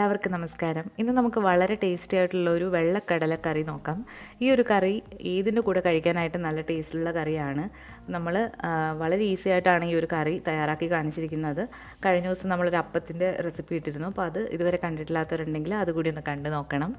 എല്ലാവർക്കും നമസ്കാരം. ഇന്ന് നമുക്ക് വളരെ ടേസ്റ്റി ആയിട്ടുള്ള ഒരു വെള്ളക്കടല കറി നോക്കാം. ഈ ഒരു കറി ഏതിന്റെ കൂടെ കഴിക്കാനായിട്ട് നല്ല ടേസ്റ്റുള്ള കറിയാണ്. നമ്മൾ വളരെ ഈസി ആയിട്ടാണ് ഈ ഒരു കറി തയ്യാറാക്കി കാണിച്ചിരിക്കുന്നത്. കഴിഞ്ഞ ദിവസം നമ്മളൊരു അപ്പത്തിന്റെ റെസിപ്പി ഇട്ടിരുന്നു. അപ്പോൾ അത് ഇതുവരെ കണ്ടിട്ടില്ലാത്തവരുണ്ടെങ്കിൽ അതുകൂടി ഒന്ന് കണ്ടു നോക്കണം.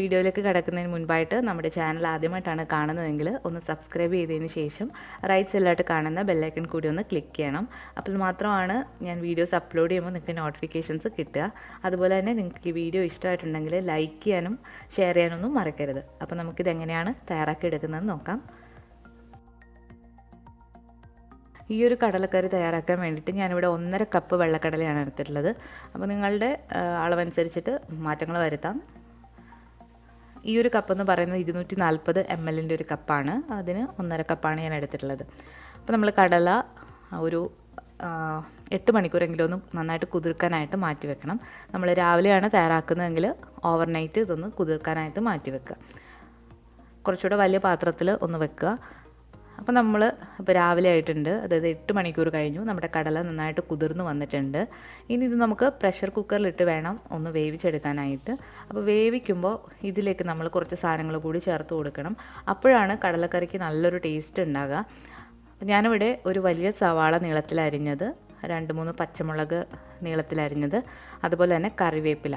വീഡിയോയിലേക്ക് കിടക്കുന്നതിന് മുൻപായിട്ട് നമ്മുടെ ചാനൽ ആദ്യമായിട്ടാണ് കാണുന്നതെങ്കിൽ ഒന്ന് സബ്സ്ക്രൈബ് ചെയ്തതിന് ശേഷം റൈറ്റ് സൈഡിലായിട്ട് കാണുന്ന ബെല്ലൈക്കൺ കൂടി ഒന്ന് ക്ലിക്ക് ചെയ്യണം. അപ്പോൾ മാത്രമാണ് ഞാൻ വീഡിയോസ് അപ്ലോഡ് ചെയ്യുമ്പോൾ നിങ്ങൾക്ക് നോട്ടിഫിക്കേഷൻസ് കിട്ടുക. അതുപോലെ തന്നെ നിങ്ങൾക്ക് ഈ വീഡിയോ ഇഷ്ടമായിട്ടുണ്ടെങ്കിൽ ലൈക്ക് ചെയ്യാനും ഷെയർ ചെയ്യാനൊന്നും മറക്കരുത്. അപ്പോൾ നമുക്കിത് എങ്ങനെയാണ് തയ്യാറാക്കി എടുക്കുന്നതെന്ന് നോക്കാം. ഈ ഒരു കടലക്കറി തയ്യാറാക്കാൻ വേണ്ടിയിട്ട് ഞാനിവിടെ ഒന്നര കപ്പ് വെള്ളക്കടലയാണ് എടുത്തിട്ടുള്ളത്. അപ്പോൾ നിങ്ങളുടെ അളവനുസരിച്ചിട്ട് മാറ്റങ്ങൾ വരുത്താം. ഈ ഒരു കപ്പ് എന്ന് പറയുന്നത് ഇരുന്നൂറ്റി നാൽപ്പത് എം എല്ലിന്റെ ഒരു കപ്പാണ് അതിന് ഒന്നര കപ്പാണ് ഞാൻ എടുത്തിട്ടുള്ളത്. അപ്പോൾ നമ്മൾ കടല ഒരു എട്ട് മണിക്കൂറെങ്കിലും ഒന്ന് നന്നായിട്ട് കുതിർക്കാനായിട്ട് മാറ്റി വെക്കണം. നമ്മൾ രാവിലെയാണ് തയ്യാറാക്കുന്നതെങ്കിൽ ഓവർനൈറ്റ് ഇതൊന്ന് കുതിർക്കാനായിട്ട് മാറ്റി വെക്കുക. കുറച്ചുകൂടെ വലിയ പാത്രത്തിൽ ഒന്ന് വെക്കുക. അപ്പോൾ നമ്മൾ ഇപ്പോൾ രാവിലെ ആയിട്ടുണ്ട്. അതായത് എട്ട് മണിക്കൂർ കഴിഞ്ഞു. നമ്മുടെ കടല നന്നായിട്ട് കുതിർന്ന് വന്നിട്ടുണ്ട്. ഇനി ഇത് നമുക്ക് പ്രഷർ കുക്കറിലിട്ട് വേണം ഒന്ന് വേവിച്ചെടുക്കാനായിട്ട്. അപ്പോൾ വേവിക്കുമ്പോൾ ഇതിലേക്ക് നമ്മൾ കുറച്ച് സാധനങ്ങൾ കൂടി ചേർത്ത് കൊടുക്കണം. അപ്പോഴാണ് കടലക്കറിക്ക് നല്ലൊരു ടേസ്റ്റ് ഉണ്ടാകുക. ഞാനിവിടെ ഒരു വലിയ സവാള നീളത്തിൽ നീളത്തിലരിഞ്ഞത് രണ്ട് മൂന്ന് പച്ചമുളക് നീളത്തിൽ നീളത്തിലരിഞ്ഞത് അതുപോലെ തന്നെ കറിവേപ്പില.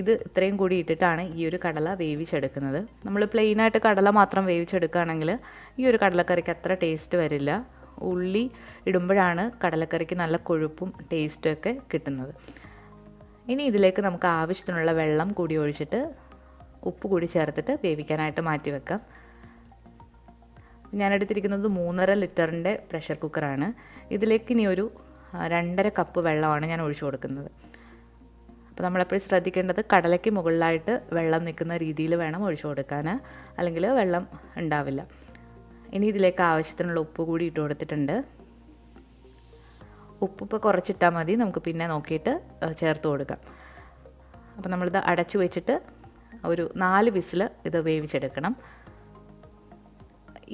ഇത് ഇത്രയും കൂടി ഇട്ടിട്ടാണ് ഈ ഒരു കടല വേവിച്ചെടുക്കുന്നത്. നമ്മൾ പ്ലെയിനായിട്ട് കടല മാത്രം വേവിച്ചെടുക്കുകയാണെങ്കിൽ ഈ ഒരു കടലക്കറിക്ക് അത്ര ടേസ്റ്റ് വരില്ല. ഉള്ളി ഇടുമ്പോഴാണ് കടലക്കറിക്ക് നല്ല കൊഴുപ്പും ടേസ്റ്റും ഒക്കെ കിട്ടുന്നത്. ഇനി ഇതിലേക്ക് നമുക്ക് ആവശ്യത്തിനുള്ള വെള്ളം കൂടി ഒഴിച്ചിട്ട് ഉപ്പ് കൂടി ചേർത്തിട്ട് വേവിക്കാനായിട്ട് മാറ്റി വെക്കാം. ഞാൻ എടുത്തിരിക്കുന്നത് മൂന്നര ലിറ്ററിന്റെ പ്രഷർ കുക്കറാണ്. ഇതിലേക്ക് ഇനി ഒരു രണ്ടര കപ്പ് വെള്ളമാണ് ഞാൻ ഒഴിച്ചു കൊടുക്കുന്നത്. അപ്പോൾ നമ്മളെപ്പോഴും ശ്രദ്ധിക്കേണ്ടത് കടലയ്ക്ക് മുകളിലായിട്ട് വെള്ളം നിൽക്കുന്ന രീതിയിൽ വേണം ഒഴിച്ചു കൊടുക്കാൻ. അല്ലെങ്കിൽ വെള്ളം ഉണ്ടാവില്ല. ഇനി ഇതിലേക്ക് ആവശ്യത്തിനുള്ള ഉപ്പ് കൂടി ഇട്ട് കൊടുത്തിട്ടുണ്ട്. ഉപ്പ് ഇപ്പോൾ കുറച്ചിട്ടാൽ മതി. നമുക്ക് പിന്നെ നോക്കിയിട്ട് ചേർത്ത് കൊടുക്കാം. അപ്പോൾ നമ്മളിത് അടച്ചു വെച്ചിട്ട് ഒരു നാല് വിസിൽ ഇത് വേവിച്ചെടുക്കണം.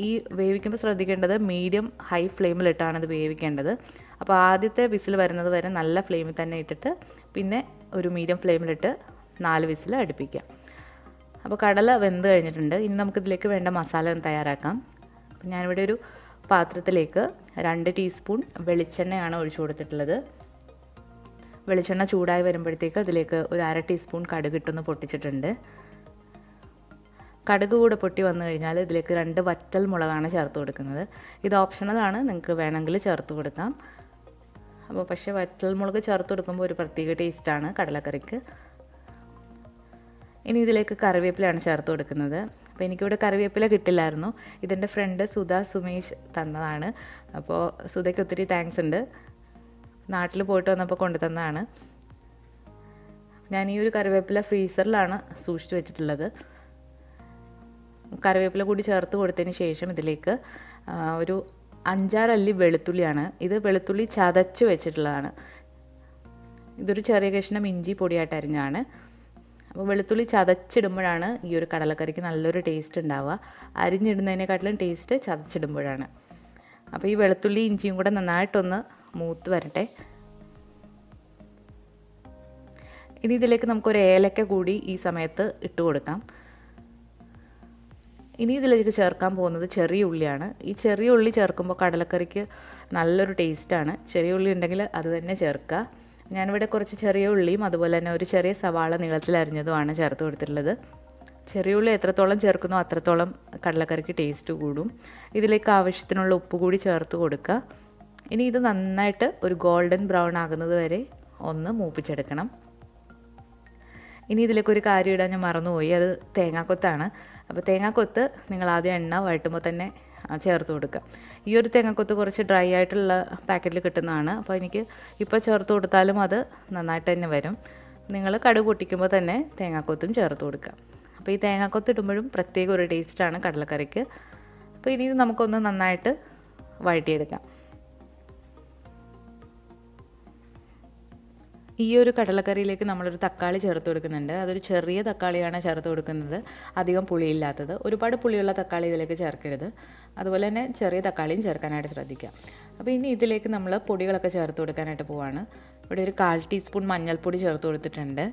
ഈ വേവിക്കുമ്പോൾ ശ്രദ്ധിക്കേണ്ടത് മീഡിയം ഹൈ ഫ്ലെയിമിലിട്ടാണ് ഇത് വേവിക്കേണ്ടത്. അപ്പോൾ ആദ്യത്തെ വിസിൽ വരുന്നത് വരെ നല്ല ഫ്ലെയിമിൽ തന്നെ ഇട്ടിട്ട് പിന്നെ ഒരു മീഡിയം ഫ്ലെയിമിലിട്ട് നാല് വിസിൽ അടുപ്പിക്കാം അപ്പോൾ കടല വെന്ത് കഴിഞ്ഞിട്ടുണ്ട്. ഇനി നമുക്കിതിലേക്ക് വേണ്ട മസാല ഒന്ന് തയ്യാറാക്കാം. അപ്പോൾ ഞാനിവിടെ ഒരു പാത്രത്തിലേക്ക് രണ്ട് ടീസ്പൂൺ വെളിച്ചെണ്ണയാണ് ഒഴിച്ചു കൊടുത്തിട്ടുള്ളത്. വെളിച്ചെണ്ണ ചൂടായി വരുമ്പോഴത്തേക്ക് അതിലേക്ക് ഒരു അര ടീസ്പൂൺ കടുകിട്ടൊന്ന് പൊട്ടിച്ചിട്ടുണ്ട്. കടുക് കൂടെ പൊട്ടി വന്നു കഴിഞ്ഞാൽ ഇതിലേക്ക് രണ്ട് വറ്റൽ മുളകാണ് ചേർത്ത് കൊടുക്കുന്നത്. ഇത് ഓപ്ഷണലാണ് നിങ്ങൾക്ക് വേണമെങ്കിൽ ചേർത്ത് കൊടുക്കാം. അപ്പോൾ പക്ഷേ വറ്റൽ മുളക് ചേർത്ത് കൊടുക്കുമ്പോൾ ഒരു പ്രത്യേക ടേസ്റ്റാണ് കടലക്കറിക്ക്. ഇനി ഇതിലേക്ക് കറിവേപ്പിലയാണ് ചേർത്ത് കൊടുക്കുന്നത്. അപ്പോൾ എനിക്കിവിടെ കറിവേപ്പില കിട്ടില്ലായിരുന്നു. ഇതെന്റെ ഫ്രണ്ട് സുധ സുമേഷ് തന്നതാണ്. അപ്പോൾ സുധയ്ക്ക് ഒത്തിരി താങ്ക്സ് ഉണ്ട്. നാട്ടിൽ പോയിട്ട് വന്നപ്പോൾ കൊണ്ടുതന്നതാണ് ഞാൻ ഈ ഒരു കറിവേപ്പില ഫ്രീസറിലാണ് സൂക്ഷിച്ചു വെച്ചിട്ടുള്ളത്. കറിവേപ്പില കൂടി ചേർത്ത് കൊടുത്തതിന് ശേഷം ഇതിലേക്ക് ഒരു അഞ്ചാറല്ലി വെളുത്തുള്ളിയാണ്. ഇത് വെളുത്തുള്ളി ചതച്ച് വെച്ചിട്ടുള്ളതാണ്. ഇതൊരു ചെറിയ കഷ്ണം ഇഞ്ചി പൊടിയായിട്ട് അരിഞ്ഞാണ്. അപ്പോൾ വെളുത്തുള്ളി ചതച്ചിടുമ്പോഴാണ് ഈ ഒരു കടലക്കറിക്ക് നല്ലൊരു ടേസ്റ്റ് ഉണ്ടാവുക. അരിഞ്ഞിടുന്നതിനെക്കാട്ടിലും ടേസ്റ്റ് ചതച്ചിടുമ്പോഴാണ്. അപ്പോൾ ഈ വെളുത്തുള്ളി ഇഞ്ചിയും കൂടെ നന്നായിട്ടൊന്ന് മൂത്ത് വരട്ടെ. ഇനി ഇതിലേക്ക് നമുക്കൊരു ഏലക്ക കൂടി ഈ സമയത്ത് ഇട്ട് കൊടുക്കാം. ഇനി ഇതിലേക്ക് ചേർക്കാൻ പോകുന്നത് ചെറിയ ഉള്ളിയാണ്. ഈ ചെറിയ ഉള്ളി ചേർക്കുമ്പോൾ കടലക്കറിക്ക് നല്ലൊരു ടേസ്റ്റാണ് ചെറിയ ഉള്ളി ഉണ്ടെങ്കിൽ അത് തന്നെ ചേർക്കുക. ഞാനിവിടെ കുറച്ച് ചെറിയ ഉള്ളിയും അതുപോലെ തന്നെ ഒരു ചെറിയ സവാള നീളത്തിൽ അരിഞ്ഞതുമാണ് ചേർത്ത് കൊടുത്തിട്ടുള്ളത്. ചെറിയ ഉള്ളി എത്രത്തോളം ചേർക്കുന്നു അത്രത്തോളം കടലക്കറിക്ക് ടേസ്റ്റ് കൂടും. ഇതിലേക്ക് ആവശ്യത്തിനുള്ള ഉപ്പ് കൂടി ചേർത്ത് കൊടുക്കുക. ഇനി ഇത് നന്നായിട്ട് ഒരു ഗോൾഡൻ ബ്രൗൺ ആകുന്നത് വരെ ഒന്ന് മൂപ്പിച്ചെടുക്കണം. ഇനി ഇതിലേക്ക് ഒരു കാര്യം ഇടാൻ ഞാൻ മറന്നുപോയി. അത് തേങ്ങാക്കൊത്താണ്. അപ്പോൾ തേങ്ങാക്കൊത്ത് നിങ്ങൾ ആദ്യം എണ്ണ വഴട്ടുമ്പോൾ തന്നെ ചേർത്ത് കൊടുക്കുക. ഈ ഒരു തേങ്ങാക്കൊത്ത് കുറച്ച് ഡ്രൈ ആയിട്ടുള്ള പാക്കറ്റിൽ കിട്ടുന്നതാണ്. അപ്പോൾ എനിക്ക് ഇപ്പോൾ ചേർത്ത് കൊടുത്താലും അത് നന്നായിട്ട് തന്നെ വരും. നിങ്ങൾ കടുക് പൊട്ടിക്കുമ്പോൾ തന്നെ തേങ്ങാക്കൊത്തും ചേർത്ത് കൊടുക്കുക. അപ്പോൾ ഈ തേങ്ങാക്കൊത്ത് ഇടുമ്പോഴും പ്രത്യേക ഒരു ടേസ്റ്റാണ് കടലക്കറിക്ക്. അപ്പോൾ ഇനി ഇത് നമുക്കൊന്ന് നന്നായിട്ട് വഴറ്റിയെടുക്കാം. ഈ ഒരു കടലക്കറിയിലേക്ക് നമ്മളൊരു തക്കാളി ചേർത്ത് കൊടുക്കുന്നുണ്ട്. അതൊരു ചെറിയ തക്കാളിയാണ് ചേർത്ത് കൊടുക്കുന്നത്. അധികം പുളിയില്ലാത്തത്. ഒരുപാട് പുളിയുള്ള തക്കാളി ഇതിലേക്ക് ചേർക്കരുത്. അതുപോലെ തന്നെ ചെറിയ തക്കാളിയും ചേർക്കാനായിട്ട് ശ്രദ്ധിക്കുക. അപ്പോൾ ഇനി ഇതിലേക്ക് നമ്മൾ പൊടികളൊക്കെ ചേർത്ത് കൊടുക്കാനായിട്ട് പോവാണ്. ഇവിടെ ഒരു കാൽ ടീസ്പൂൺ മഞ്ഞൾപ്പൊടി ചേർത്ത് കൊടുത്തിട്ടുണ്ട്.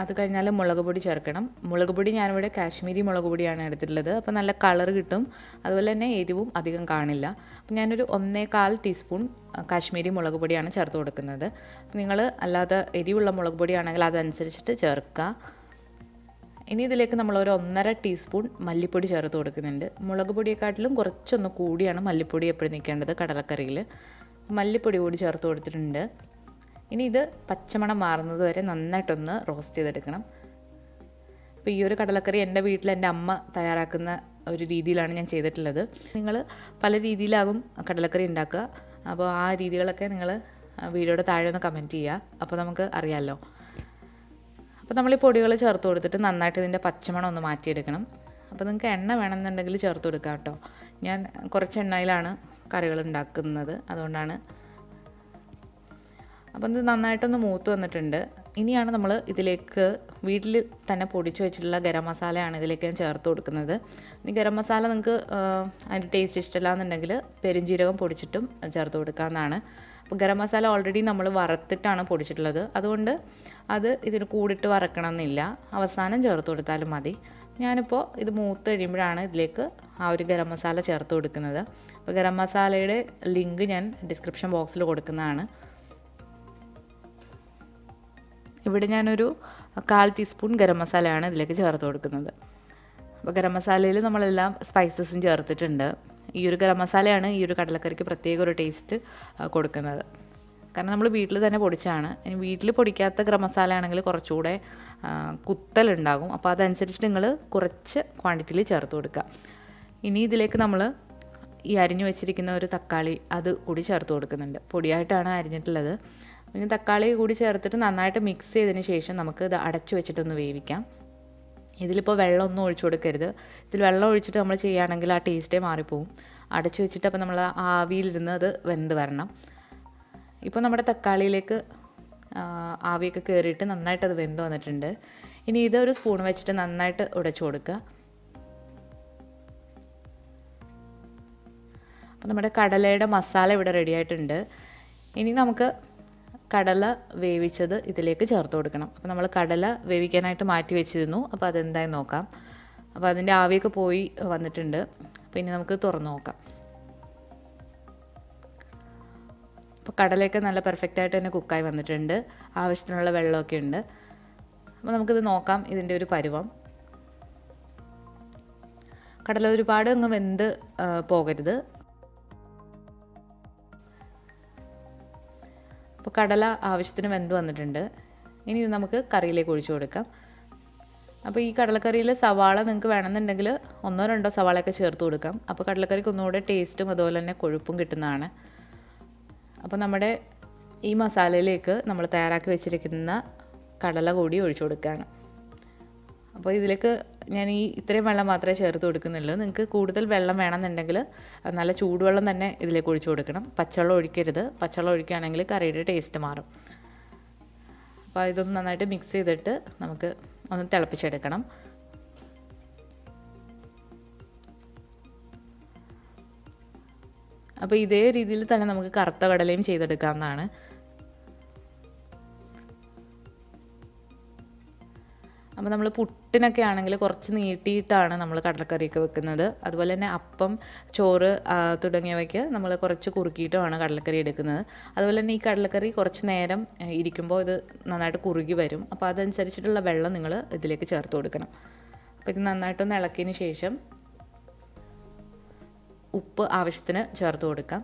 അത് കഴിഞ്ഞാൽ മുളക് പൊടി ചേർക്കണം. മുളക് പൊടി ഞാനിവിടെ കാശ്മീരി മുളക് പൊടിയാണ് എടുത്തിട്ടുള്ളത്. അപ്പോൾ നല്ല കളർ കിട്ടും. അതുപോലെ തന്നെ എരിവും അധികം കാണില്ല. അപ്പോൾ ഞാനൊരു ഒന്നേകാൽ ടീസ്പൂൺ കാശ്മീരി മുളക് പൊടിയാണ് ചേർത്ത് കൊടുക്കുന്നത്. നിങ്ങൾ അല്ലാതെ എരിവുള്ള മുളക് പൊടിയാണെങ്കിൽ അതനുസരിച്ചിട്ട് ചേർക്കുക. ഇനി ഇതിലേക്ക് നമ്മൾ ഒരു ഒന്നര ടീസ്പൂൺ മല്ലിപ്പൊടി ചേർത്ത് കൊടുക്കുന്നുണ്ട്. മുളക് പൊടിയെക്കാട്ടിലും കുറച്ചൊന്ന് കൂടിയാണ് മല്ലിപ്പൊടി എപ്പോഴും നിൽക്കേണ്ടത് കടലക്കറിയിൽ മല്ലിപ്പൊടി കൂടി ചേർത്ത് കൊടുത്തിട്ടുണ്ട്. ഇനി ഇത് പച്ചമണം മാറുന്നത് വരെ നന്നായിട്ടൊന്ന് റോസ്റ്റ് ചെയ്തെടുക്കണം. അപ്പോൾ ഈ ഒരു കടലക്കറി എന്റെ വീട്ടിൽ എന്റെ അമ്മ തയ്യാറാക്കുന്ന ഒരു രീതിയിലാണ് ഞാൻ ചെയ്തിട്ടുള്ളത്. നിങ്ങൾ പല രീതിയിലാകും കടലക്കറി ഉണ്ടാക്കുക. അപ്പോൾ ആ രീതികളൊക്കെ നിങ്ങൾ വീഡിയോയുടെ താഴെ ഒന്ന് കമന്റ് ചെയ്യുക. അപ്പോൾ നമുക്ക് അറിയാമല്ലോ അപ്പോൾ നമ്മൾ ഈ പൊടികൾ ചേർത്ത് കൊടുത്തിട്ട് നന്നായിട്ട് ഇതിന്റെ പച്ചമണം ഒന്ന് മാറ്റിയെടുക്കണം. അപ്പോൾ നിങ്ങൾക്ക് എണ്ണ വേണമെന്നുണ്ടെങ്കിൽ ചേർത്ത് കൊടുക്കാം കേട്ടോ. ഞാൻ കുറച്ച് എണ്ണയിലാണ് കറികൾ ഉണ്ടാക്കുന്നത്. അതുകൊണ്ടാണ് അപ്പം ഇത് നന്നായിട്ടൊന്ന് മൂത്ത് വന്നിട്ടുണ്ട്. ഇനിയാണ് നമ്മൾ ഇതിലേക്ക് വീട്ടിൽ തന്നെ പൊടിച്ചു വെച്ചിട്ടുള്ള ഗരം മസാലയാണ് ഇതിലേക്ക് ഞാൻ ചേർത്ത് കൊടുക്കുന്നത്. ഇനി ഗരം മസാല നിങ്ങൾക്ക് അതിന്റെ ടേസ്റ്റ് ഇഷ്ടമില്ല എന്നുണ്ടെങ്കിൽ പെരുംജീരകം പൊടിച്ചിട്ടും ചേർത്ത് കൊടുക്കാവുന്നതാണ്. അപ്പോൾ ഗരം മസാല ഓൾറെഡി നമ്മൾ വറുത്തിട്ടാണ് പൊടിച്ചിട്ടുള്ളത്. അതുകൊണ്ട് അത് ഇതിന് കൂടിട്ട് വറക്കണം എന്നില്ല അവസാനം ചേർത്ത് കൊടുത്താലും മതി. ഞാനിപ്പോൾ ഇത് മൂത്ത് കഴിയുമ്പോഴാണ് ഇതിലേക്ക് ആ ഒരു ഗരം മസാല ചേർത്ത് കൊടുക്കുന്നത്. അപ്പോൾ ഗരം മസാലയുടെ ലിങ്ക് ഞാൻ ഡിസ്ക്രിപ്ഷൻ ബോക്സിൽ കൊടുക്കുന്നതാണ്. ഇവിടെ ഞാനൊരു കാൽ ടീസ്പൂൺ ഗരം മസാലയാണ് ഇതിലേക്ക് ചേർത്ത് കൊടുക്കുന്നത്. അപ്പോൾ ഗരം മസാലയിൽ നമ്മളെല്ലാം സ്പൈസസും ചേർത്തിട്ടുണ്ട്. ഈ ഒരു ഗരം മസാലയാണ് ഈ ഒരു കടലക്കറിക്ക് പ്രത്യേക ഒരു ടേസ്റ്റ് കൊടുക്കുന്നത്. കാരണം നമ്മൾ വീട്ടിൽ തന്നെ പൊടിച്ചാണ്. ഇനി വീട്ടിൽ പൊടിക്കാത്ത ഗരം മസാല ആണെങ്കിൽ കുറച്ചുകൂടെ കുത്തലുണ്ടാകും. അപ്പോൾ അതനുസരിച്ച് നിങ്ങൾ കുറച്ച് ക്വാണ്ടിറ്റിയിൽ ചേർത്ത് കൊടുക്കുക. ഇനി ഇതിലേക്ക് നമ്മൾ ഈ അരിഞ്ഞു വെച്ചിരിക്കുന്ന ഒരു തക്കാളി അത് കൂടി ചേർത്ത് കൊടുക്കുന്നുണ്ട്. പൊടിയായിട്ടാണ് അരിഞ്ഞിട്ടുള്ളത്. പിന്നെ തക്കാളി കൂടി ചേർത്തിട്ട് നന്നായിട്ട് മിക്സ് ചെയ്തതിന് ശേഷം നമുക്ക് ഇത് അടച്ചു വെച്ചിട്ടൊന്ന് വേവിക്കാം. ഇതിലിപ്പോൾ വെള്ളമൊന്നും ഒഴിച്ചു കൊടുക്കരുത്. ഇതിൽ വെള്ളം ഒഴിച്ചിട്ട് നമ്മൾ ചെയ്യുകയാണെങ്കിൽ ആ ടേസ്റ്റേ മാറിപ്പോവും. അടച്ചു വെച്ചിട്ട് അപ്പോൾ നമ്മൾ ആവിയിലിരുന്ന് അത് വെന്ത് വരണം. ഇപ്പോൾ നമ്മുടെ തക്കാളിയിലേക്ക് ആവിയൊക്കെ കയറിയിട്ട് നന്നായിട്ട് അത് വെന്ത് വന്നിട്ടുണ്ട്. ഇനി ഇതൊരു സ്പൂൺ വെച്ചിട്ട് നന്നായിട്ട് ഉടച്ചു കൊടുക്കുക. അപ്പോൾ നമ്മുടെ കടലയുടെ മസാല ഇവിടെ റെഡി ആയിട്ടുണ്ട്. ഇനി നമുക്ക് കടല വേവിച്ചത് ഇതിലേക്ക് ചേർത്ത് കൊടുക്കണം. അപ്പോൾ നമ്മൾ കടല വേവിക്കാനായിട്ട് മാറ്റി വെച്ചിരുന്നു. അപ്പോൾ അതെന്തായി നോക്കാം. അപ്പോൾ അതിന്റെ ആവിയൊക്കെ പോയി വന്നിട്ടുണ്ട്. അപ്പോൾ ഇനി നമുക്ക് തുറന്ന് നോക്കാം. അപ്പോൾ കടലയൊക്കെ നല്ല പെർഫെക്റ്റ് ആയിട്ട് തന്നെ കുക്കായി വന്നിട്ടുണ്ട്. ആവശ്യത്തിനുള്ള വെള്ളമൊക്കെ ഉണ്ട്. അപ്പോൾ നമുക്കിത് നോക്കാം ഇതിന്റെ ഒരു പരുവം. കടല ഒരുപാട് അങ്ങ് വെന്ത് പോകരുത്. അപ്പോൾ കടല ആവശ്യത്തിന് വെന്ത് വന്നിട്ടുണ്ട്. ഇനി ഇത് നമുക്ക് കറിയിലേക്ക് ഒഴിച്ചു കൊടുക്കാം. അപ്പോൾ ഈ കടലക്കറിയിൽ സവാള നിങ്ങൾക്ക് വേണമെന്നുണ്ടെങ്കിൽ ഒന്നോ രണ്ടോ സവാളയൊക്കെ ചേർത്ത് കൊടുക്കാം. അപ്പോൾ കടലക്കറിക്ക് ഒന്നുകൂടെ ടേസ്റ്റും അതുപോലെ തന്നെ കൊഴുപ്പും കിട്ടുന്നതാണ്. അപ്പോൾ നമ്മുടെ ഈ മസാലയിലേക്ക് നമ്മൾ തയ്യാറാക്കി വെച്ചിരിക്കുന്ന കടല കൂടി ഒഴിച്ചു കൊടുക്കുകയാണ് അപ്പോൾ ഇതിലേക്ക് ഞാൻ ഈ ഇത്രയും വെള്ളം മാത്രമേ ചേർത്ത് കൊടുക്കുന്നുള്ളൂ. നിങ്ങൾക്ക് കൂടുതൽ വെള്ളം വേണമെന്നുണ്ടെങ്കിൽ നല്ല ചൂടുവെള്ളം തന്നെ ഇതിലേക്ക് ഒഴിച്ചു കൊടുക്കണം. പച്ചവെള്ളം ഒഴിക്കരുത്. പച്ചവെള്ളം ഒഴിക്കുകയാണെങ്കിൽ കറിയുടെ ടേസ്റ്റ് മാറും. അപ്പോൾ ഇതൊന്ന് നന്നായിട്ട് മിക്സ് ചെയ്തിട്ട് നമുക്ക് ഒന്ന് തിളപ്പിച്ചെടുക്കണം. അപ്പോൾ ഇതേ രീതിയിൽ തന്നെ നമുക്ക് കറുത്ത കടലയും ചെയ്തെടുക്കാവുന്നതാണ്. അപ്പോൾ നമ്മൾ പുട്ടിനൊക്കെ ആണെങ്കിൽ കുറച്ച് നീട്ടിയിട്ടാണ് നമ്മൾ കടലക്കറിയൊക്കെ വെക്കുന്നത്. അതുപോലെ തന്നെ അപ്പം ചോറ് തുടങ്ങിയവയ്ക്ക് നമ്മൾ കുറച്ച് കുറുക്കിയിട്ടുമാണ് കടലക്കറി എടുക്കുന്നത്. അതുപോലെ തന്നെ ഈ കടലക്കറി കുറച്ച് നേരം ഇരിക്കുമ്പോൾ ഇത് നന്നായിട്ട് കുറുകി വരും. അപ്പോൾ അതനുസരിച്ചിട്ടുള്ള വെള്ളം നിങ്ങൾ ഇതിലേക്ക് ചേർത്ത് കൊടുക്കണം. അപ്പോൾ ഇത് നന്നായിട്ടൊന്ന് ഇളക്കിയതിന് ശേഷം ഉപ്പ് ആവശ്യത്തിന് ചേർത്ത് കൊടുക്കാം.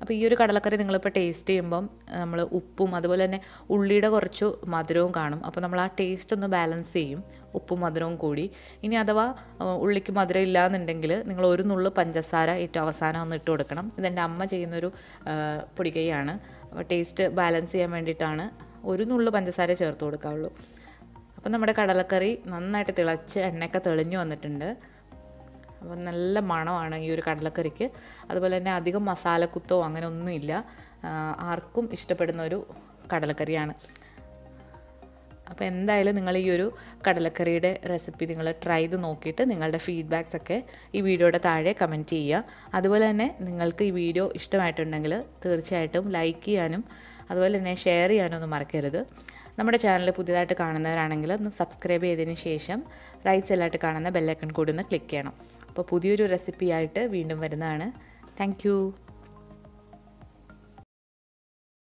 അപ്പോൾ ഈ ഒരു കടലക്കറി നിങ്ങളിപ്പോൾ ടേസ്റ്റ് ചെയ്യുമ്പം നമ്മൾ ഉപ്പും അതുപോലെ തന്നെ ഉള്ളിയുടെ കുറച്ച് മധുരവും കാണും. അപ്പോൾ നമ്മൾ ആ ടേസ്റ്റ് ഒന്ന് ബാലൻസ് ചെയ്യും ഉപ്പും മധുരവും കൂടി. ഇനി അഥവാ ഉള്ളിക്ക് മധുരം ഇല്ല എന്നുണ്ടെങ്കിൽ നിങ്ങൾ ഒരു നുള്ളു പഞ്ചസാര ഏറ്റവും അവസാനം ഒന്ന് ഇട്ട് കൊടുക്കണം. ഇതെന്റെ അമ്മ ചെയ്യുന്നൊരു പൊടിക്കൈയാണ് അപ്പോൾ ടേസ്റ്റ് ബാലൻസ് ചെയ്യാൻ വേണ്ടിയിട്ടാണ് ഒരു നുള്ളു പഞ്ചസാര ചേർത്ത് കൊടുക്കാവുള്ളൂ. അപ്പോൾ നമ്മുടെ കടലക്കറി നന്നായിട്ട് തിളച്ച് എണ്ണയൊക്കെ തെളിഞ്ഞു വന്നിട്ടുണ്ട്. അപ്പോൾ നല്ല മണമാണ് ഈ ഒരു കടലക്കറിക്ക്. അതുപോലെ തന്നെ അധികം മസാലക്കുത്തോ അങ്ങനെ ഒന്നുമില്ല ആർക്കും ഇഷ്ടപ്പെടുന്ന ഒരു കടലക്കറിയാണ്. അപ്പോൾ എന്തായാലും നിങ്ങൾ ഈ ഒരു കടലക്കറിയുടെ റെസിപ്പി നിങ്ങൾ ട്രൈ ചെയ്ത് നോക്കിയിട്ട് നിങ്ങളുടെ ഫീഡ്ബാക്സ് ഒക്കെ ഈ വീഡിയോയുടെ താഴെ കമന്റ് ചെയ്യുക. അതുപോലെ തന്നെ നിങ്ങൾക്ക് ഈ വീഡിയോ ഇഷ്ടമായിട്ടുണ്ടെങ്കിൽ തീർച്ചയായിട്ടും ലൈക്ക് ചെയ്യാനും അതുപോലെ തന്നെ ഷെയർ ചെയ്യാനും ഒന്നും മറക്കരുത്. നമ്മുടെ ചാനൽ പുതിയതായിട്ട് കാണുന്നവരാണെങ്കിൽ ഒന്ന് സബ്സ്ക്രൈബ് ചെയ്തതിന് ശേഷം റൈറ്റ് സൈഡിലായിട്ട് കാണുന്ന ബെല്ലൈക്കൺ കൂടി ഒന്ന് ക്ലിക്ക് ചെയ്യണം. അപ്പോൾ പുതിയൊരു റെസിപ്പി ആയിട്ട് വീണ്ടും വരുന്നതാണ്. താങ്ക്